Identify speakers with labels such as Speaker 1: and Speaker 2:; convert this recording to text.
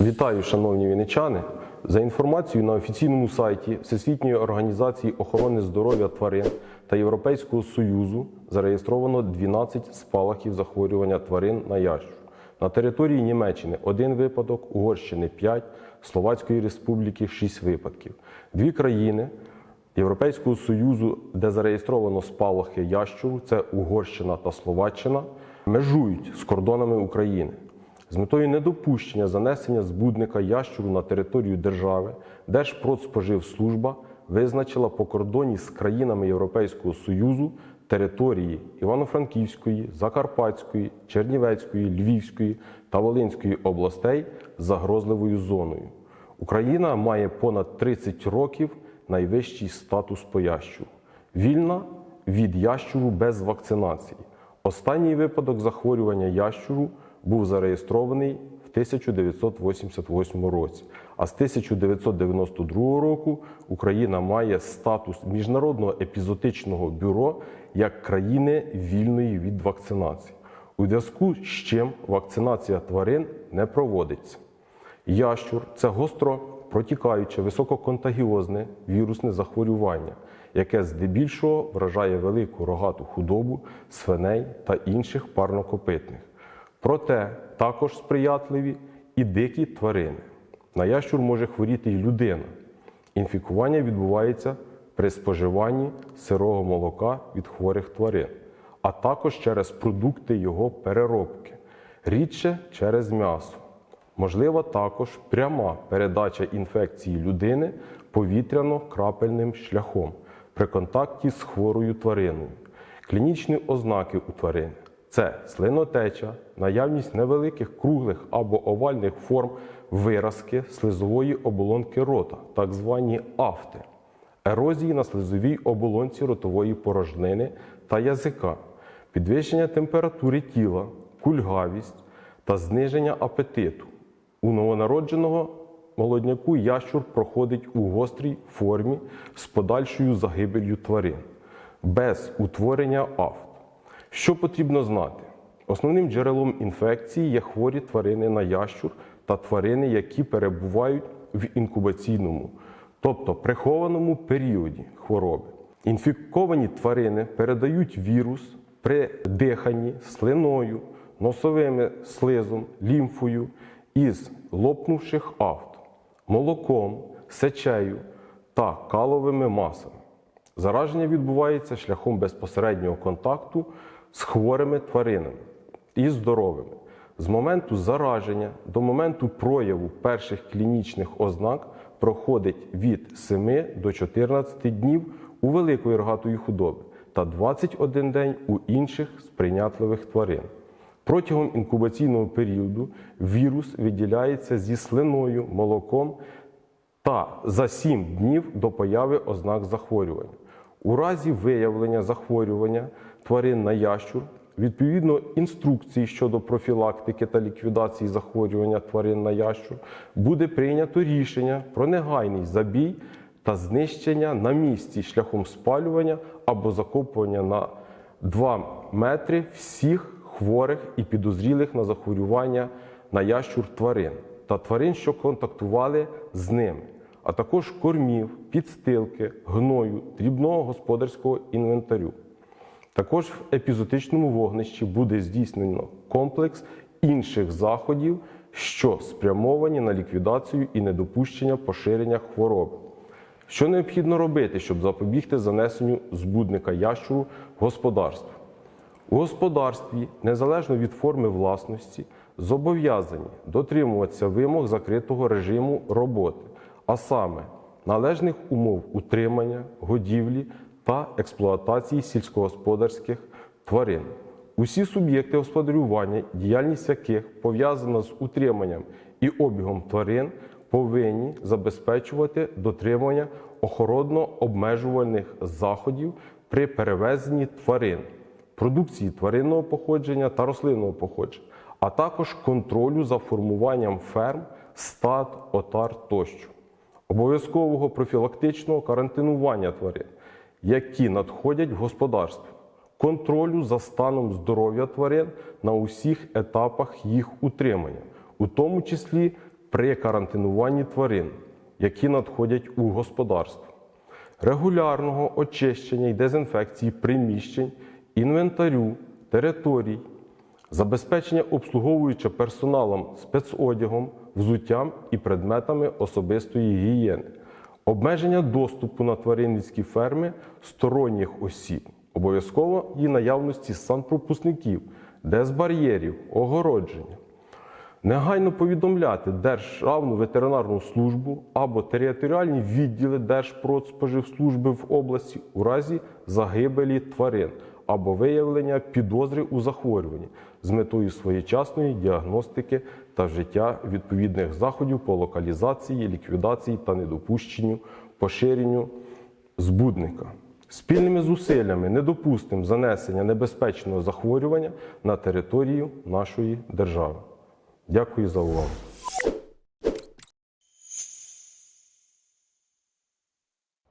Speaker 1: Вітаю, шановні вінничани! За інформацією на офіційному сайті Всесвітньої організації охорони здоров'я тварин та Європейського Союзу зареєстровано 12 спалахів захворювання тварин на ящу. На території Німеччини один випадок, Угорщини 5, Словацької Республіки 6 випадків. Дві країни Європейського Союзу, де зареєстровано спалахи ящуру, це Угорщина та Словаччина, межують з кордонами України. З метою недопущення занесення збудника ящуру на територію держави Держпродспоживслужба визначила по кордоні з країнами Європейського Союзу території Івано-Франківської, Закарпатської, Чернівецької, Львівської та Волинської областей загрозливою зоною. Україна має понад 30 років найвищий статус по ящуру. Вільна від ящуру без вакцинації. Останній випадок захворювання ящуру був зареєстрований в 1988 році. А з 1992 року Україна має статус міжнародного епізотичного бюро як країни вільної від вакцинації, у зв'язку з чим вакцинація тварин не проводиться. Ящур це гостро протікаюче, висококонтагіозне вірусне захворювання, яке здебільшого вражає велику рогату худобу, свиней та інших парнокопитних. Проте також сприятливі і дикі тварини. На ящур може хворіти і людина. Інфікування відбувається при споживанні сирого молока від хворих тварин, а також через продукти його переробки, рідше через м'ясо. Можлива також пряма передача інфекції людини повітряно-крапельним шляхом при контакті з хворою твариною. Клінічні ознаки у тварин це слинотеча, наявність невеликих круглих або овальних форм виразки слизової оболонки рота, так звані афти, ерозії на слизовій оболонці ротової порожнини та язика, підвищення температури тіла, кульгавість та зниження апетиту. У новонародженого молодняку ящур проходить у гострій формі з подальшою загибелью тварин, без утворення афт. Що потрібно знати? Основним джерелом інфекції є хворі тварини на ящур та тварини, які перебувають в інкубаційному, тобто прихованому періоді хвороби. Інфіковані тварини передають вірус при диханні слиною, носовими слизом, лімфою із лопнувших авт, молоком, сечею та каловими масами. Зараження відбувається шляхом безпосереднього контакту з хворими тваринами і здоровими. З моменту зараження до моменту прояву перших клінічних ознак проходить від 7 до 14 днів у великої рогатої худоби та 21 день у інших сприйнятливих тварин. Протягом інкубаційного періоду вірус виділяється зі слиною, молоком та за 7 днів до появи ознак захворювання. У разі виявлення захворювання тварин на ящур, відповідно інструкції щодо профілактики та ліквідації захворювання тварин на ящур, буде прийнято рішення про негайний забій та знищення на місці шляхом спалювання або закопування на 2 метри всіх хворих і підозрілих на захворювання на ящур тварин та тварин, що контактували з ними, а також кормів, підстилки, гною, дрібного господарського інвентарю. Також в епізотичному вогнищі буде здійснено комплекс інших заходів, що спрямовані на ліквідацію і недопущення поширення хвороби. Що необхідно робити, щоб запобігти занесенню збудника ящуру в господарство? У господарстві, незалежно від форми власності, зобов'язані дотримуватися вимог закритого режиму роботи, а саме належних умов утримання, годівлі та експлуатації сільськогосподарських тварин. Усі суб'єкти господарювання, діяльність яких пов'язана з утриманням і обігом тварин, повинні забезпечувати дотримання охоронно-обмежувальних заходів при перевезенні тварин продукції тваринного походження та рослинного походження, а також контролю за формуванням ферм, стад, отар тощо, обов'язкового профілактичного карантинування тварин, які надходять в господарство, контролю за станом здоров'я тварин на усіх етапах їх утримання, у тому числі при карантинуванні тварин, які надходять у господарство, регулярного очищення і дезінфекції приміщень, інвентарю, територій, забезпечення обслуговуючи персоналом спецодягом, взуттям і предметами особистої гігієни, обмеження доступу на тваринницькі ферми сторонніх осіб, обов'язково і наявності санпропускників, дезбар'єрів, огородження. Негайно повідомляти Державну ветеринарну службу або територіальні відділи Держпродспоживслужби в області у разі загибелі тварин або виявлення підозри у захворюванні з метою своєчасної діагностики та вжиття відповідних заходів по локалізації, ліквідації та недопущенню поширенню збудника. Спільними зусиллями не допустимо занесення небезпечного захворювання на територію нашої держави. Дякую за увагу.